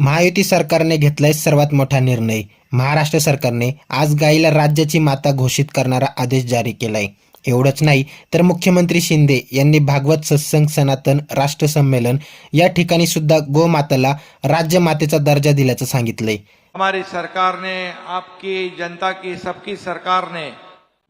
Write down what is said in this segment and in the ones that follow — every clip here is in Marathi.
महायुती सरकारने घेतलाय सर्वात मोठा निर्णय. महाराष्ट्र सरकारने आज गायीला राज्याची माता घोषित करणारा आदेश जारी केलाय. एवढंच नाही तर मुख्यमंत्री शिंदे यांनी भागवत सत्संग सनातन राष्ट्र संमेलन या ठिकाणी सुद्धा गोमाताला राज्यमातेचा दर्जा दिल्याचं सांगितलंय. हमारी सरकार ने आपकी जनता की सबकी सरकार ने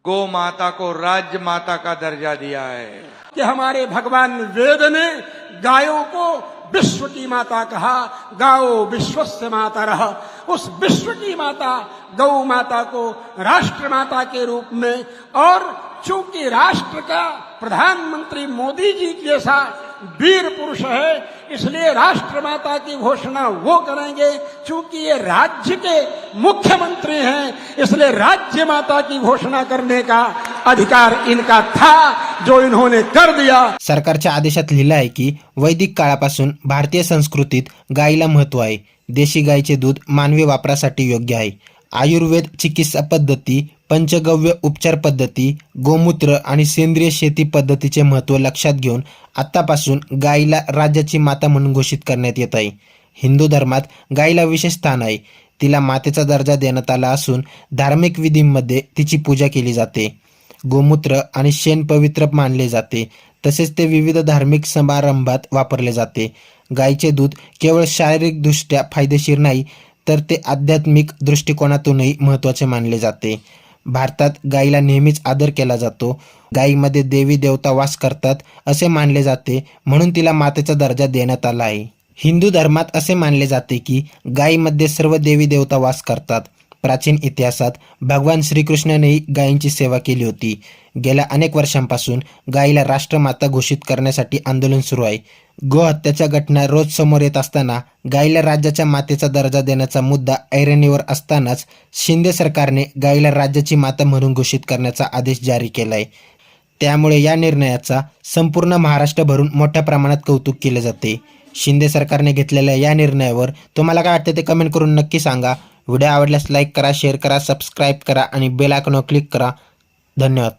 गौ माता को राज्य माता का दर्जा दिया है। कि हमारे भगवान वेद ने गायों को विश्व की माता कहा, गाओ विश्वस्य माता रहा। उस विश्व की माता, गौ माता को राष्ट्र माता के रूप में और चूँकि राष्ट्र का प्रधानमंत्री मोदी जी जैसा वीर पुरुष है इसलिए राष्ट्रमाता की घोषणा वो करेंगे क्योंकि ये राज्य के मुख्यमंत्री हैं इसलिए राज्य माता की घोषणा करने का अधिकार इनका था जो इन्होंने कर दिया। सरकारच्या आदेशात लिहिलं आहे की वैदिक काळापासून भारतीय संस्कृतीत गायीला महत्त्व आहे. देशी गायीचे दूध मानवी वापरासाठी योग्य आहे. आयुर्वेद चिकित्सा पद्धती पंचगव्य उपचार पद्धती गोमूत्र आणि सेंद्रिय शेती पद्धतीचे महत्त्व लक्षात घेऊन आत्तापासून गायीला राज्याची माता म्हणून घोषित करण्यात येत आहे. हिंदू धर्मात गायीला विशेष स्थान आहे. तिला मातेचा दर्जा देण्यात आला असून धार्मिक विधींमध्ये तिची पूजा केली जाते. गोमूत्र आणि शेण पवित्र मानले जाते. तसेच ते विविध धार्मिक समारंभात वापरले जाते. गायीचे दूध केवळ शारीरिकदृष्ट्या फायदेशीर नाही तर ते आध्यात्मिक दृष्टिकोनातूनही महत्त्वाचे मानले जाते. भारतात गायीला नेहमीच आदर केला जातो. गायीमध्ये देवी देवता वास करतात असे मानले जाते म्हणून तिला मातेचा दर्जा देण्यात आला आहे. हिंदू धर्मात असे मानले जाते की गायीमध्ये सर्व देवी देवता वास करतात. प्राचीन इतिहासात भगवान श्रीकृष्णानेही गायींची सेवा केली होती. गेल्या अनेक वर्षांपासून गायीला राष्ट्रमाता घोषित करण्यासाठी आंदोलन सुरू आहे. गोहत्याच्या घटना रोज समोर येत असताना गायीला राज्याच्या मातेचा दर्जा देण्याचा मुद्दा ऐरणीवर असतानाच शिंदे सरकारने गायीला राज्याची माता म्हणून घोषित करण्याचा आदेश जारी केलाय. त्यामुळे या निर्णयाचा संपूर्ण महाराष्ट्र भरून मोठ्या प्रमाणात कौतुक केले जाते. शिंदे सरकारने घेतलेल्या या निर्णयावर तुम्हाला काय वाटतं ते कमेंट करून नक्की सांगा. व्हिडिओ आवडल्यास लाईक करा शेअर करा सबस्क्राईब करा आणि बेल आयकॉनवर क्लिक करा. धन्यवाद.